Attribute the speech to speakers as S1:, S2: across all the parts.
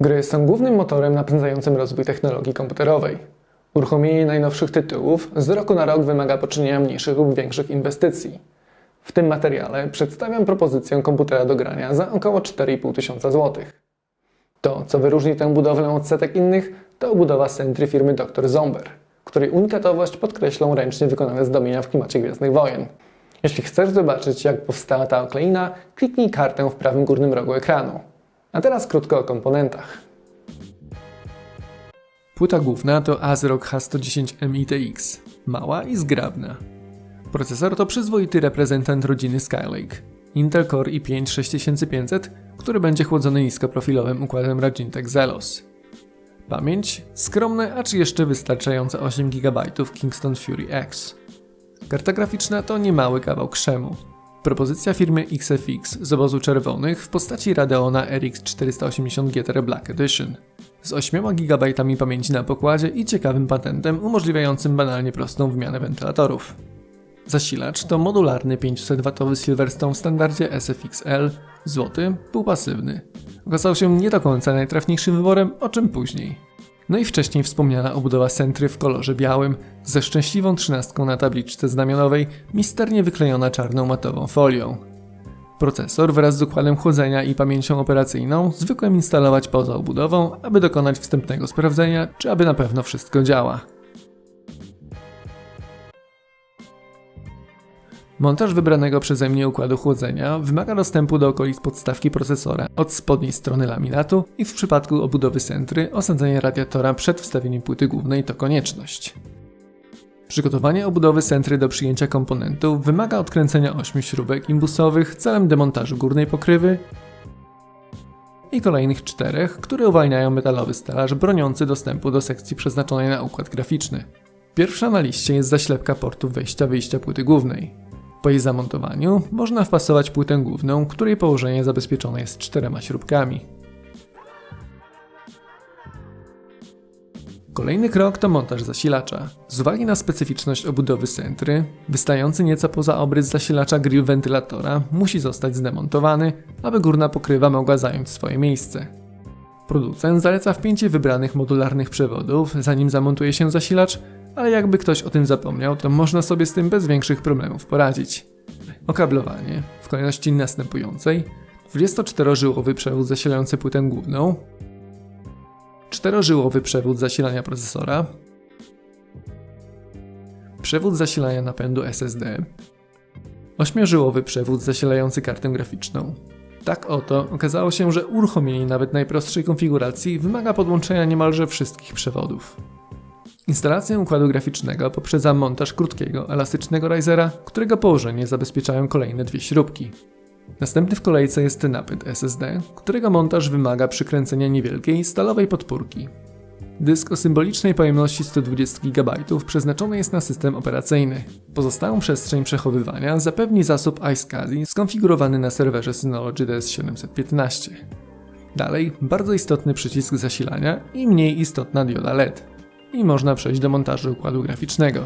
S1: Gry są głównym motorem napędzającym rozwój technologii komputerowej. Uruchomienie najnowszych tytułów z roku na rok wymaga poczynienia mniejszych lub większych inwestycji. W tym materiale przedstawiam propozycję komputera do grania za około 4,5 tysiąca złotych. To, co wyróżni tę budowlę od setek innych, to obudowa Sentry firmy Dr. Zomber, której unikatowość podkreślą ręcznie wykonane zdobienia w klimacie Gwiezdnych Wojen. Jeśli chcesz zobaczyć, jak powstała ta okleina, kliknij kartę w prawym górnym rogu ekranu. A teraz krótko o komponentach. Płyta główna to ASRock H110 MITX, mała i zgrabna. Procesor to przyzwoity reprezentant rodziny Skylake, Intel Core i5 6500, który będzie chłodzony niskoprofilowym układem Ragintek Xelos. Pamięć skromne, acz jeszcze wystarczające 8 GB Kingston Fury X. Karta graficzna to niemały kawał krzemu. Propozycja firmy XFX z obozu czerwonych w postaci Radeona RX 480 GT Black Edition z 8 GB pamięci na pokładzie i ciekawym patentem umożliwiającym banalnie prostą wymianę wentylatorów. Zasilacz to modularny 500W Silverstone w standardzie SFXL, złoty, półpasywny. Okazał się nie do końca najtrafniejszym wyborem, o czym później. No i wcześniej wspomniana obudowa Sentry w kolorze białym, ze szczęśliwą trzynastką na tabliczce znamionowej, misternie wyklejona czarną matową folią. Procesor wraz z układem chłodzenia i pamięcią operacyjną zwykłem instalować poza obudową, aby dokonać wstępnego sprawdzenia, czy aby na pewno wszystko działa. Montaż wybranego przeze mnie układu chłodzenia wymaga dostępu do okolic podstawki procesora od spodniej strony laminatu i w przypadku obudowy Sentry osadzenie radiatora przed wstawieniem płyty głównej to konieczność. Przygotowanie obudowy Sentry do przyjęcia komponentów wymaga odkręcenia 8 śrubek imbusowych celem demontażu górnej pokrywy i kolejnych czterech, które uwalniają metalowy stelaż broniący dostępu do sekcji przeznaczonej na układ graficzny. Pierwsza na liście jest zaślepka portu wejścia-wyjścia płyty głównej. Po jej zamontowaniu można wpasować płytę główną, której położenie zabezpieczone jest czterema śrubkami. Kolejny krok to montaż zasilacza. Z uwagi na specyficzność obudowy Sentry, wystający nieco poza obrys zasilacza grill wentylatora musi zostać zdemontowany, aby górna pokrywa mogła zająć swoje miejsce. Producent zaleca wpięcie wybranych modularnych przewodów, zanim zamontuje się zasilacz, ale jakby ktoś o tym zapomniał, to można sobie z tym bez większych problemów poradzić. Okablowanie w kolejności następującej 24-żyłowy przewód zasilający płytę główną, 4-żyłowy przewód zasilania procesora, przewód zasilania napędu SSD, 8-żyłowy przewód zasilający kartę graficzną. Tak oto okazało się, że uruchomienie nawet najprostszej konfiguracji wymaga podłączenia niemalże wszystkich przewodów. Instalację układu graficznego poprzedza montaż krótkiego, elastycznego risera, którego położenie zabezpieczają kolejne dwie śrubki. Następny w kolejce jest napęd SSD, którego montaż wymaga przykręcenia niewielkiej, stalowej podpórki. Dysk o symbolicznej pojemności 120 GB przeznaczony jest na system operacyjny. Pozostałą przestrzeń przechowywania zapewni zasób iSCSI skonfigurowany na serwerze Synology DS715. Dalej, bardzo istotny przycisk zasilania i mniej istotna dioda LED i można przejść do montażu układu graficznego.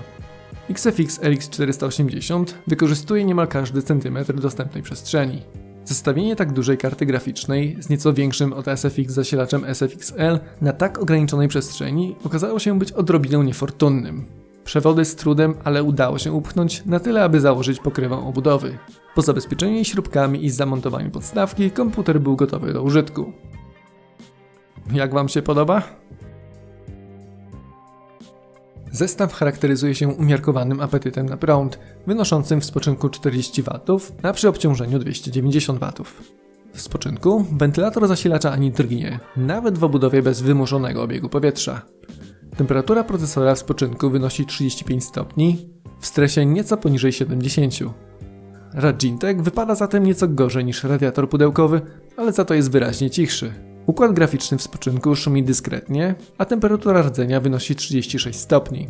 S1: XFX RX 480 wykorzystuje niemal każdy centymetr dostępnej przestrzeni. Zestawienie tak dużej karty graficznej z nieco większym od SFX zasilaczem SFXL na tak ograniczonej przestrzeni okazało się być odrobiną niefortunnym. Przewody z trudem, ale udało się upchnąć na tyle, aby założyć pokrywę obudowy. Po zabezpieczeniu jej śrubkami i zamontowaniu podstawki, komputer był gotowy do użytku. Jak Wam się podoba? Zestaw charakteryzuje się umiarkowanym apetytem na prąd, wynoszącym w spoczynku 40 W, a przy obciążeniu 290 W. W spoczynku wentylator zasilacza ani drgnie, nawet w obudowie bez wymuszonego obiegu powietrza. Temperatura procesora w spoczynku wynosi 35 stopni, w stresie nieco poniżej 70. Radzintek wypada zatem nieco gorzej niż radiator pudełkowy, ale za to jest wyraźnie cichszy. Układ graficzny w spoczynku szumi dyskretnie, a temperatura rdzenia wynosi 36 stopni.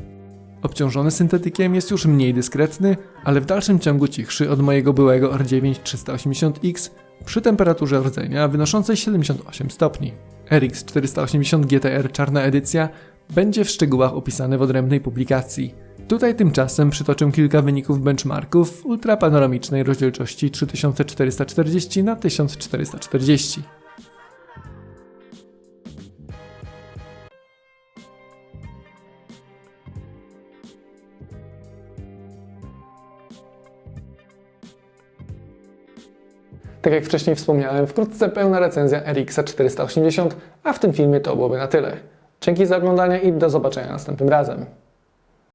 S1: Obciążony syntetykiem jest już mniej dyskretny, ale w dalszym ciągu cichszy od mojego byłego R9 380X przy temperaturze rdzenia wynoszącej 78 stopni. RX 480 GTR czarna edycja będzie w szczegółach opisane w odrębnej publikacji. Tutaj tymczasem przytoczę kilka wyników benchmarków ultrapanoramicznej rozdzielczości 3440 na 1440. Tak jak wcześniej wspomniałem, wkrótce pełna recenzja RX 480, a w tym filmie to byłoby na tyle. Dzięki za oglądanie i do zobaczenia następnym razem.